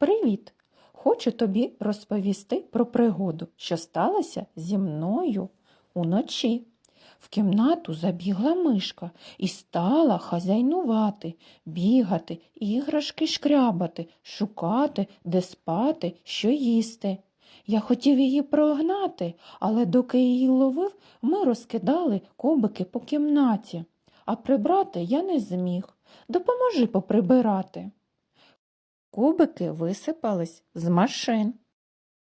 Привіт! Хочу тобі розповісти про пригоду, що сталося зі мною уночі. В кімнату забігла мишка і стала хазяйнувати, бігати, іграшки шкрябати, шукати, де спати, що їсти. Я хотів її прогнати, але доки її ловив, ми розкидали кубики по кімнаті, а прибрати я не зміг. Допоможи поприбирати. Кубики висипались з машин.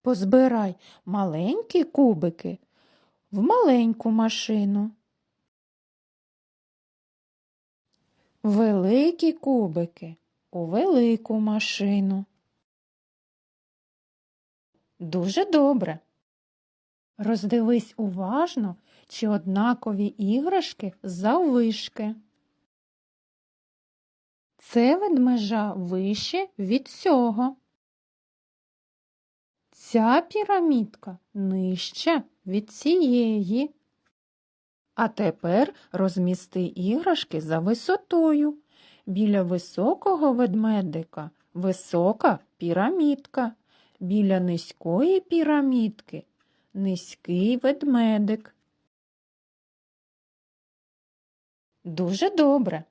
Позбирай маленькі кубики в маленьку машину. Великі кубики у велику машину. Дуже добре. Роздивись уважно, чи однакові іграшки заввишки. Це ведмежа вище від цього. Ця пірамідка нижча від цієї. А тепер розмісти іграшки за висотою. Біля високого ведмедика висока пірамідка. Біля низької пірамідки низький ведмедик. Дуже добре.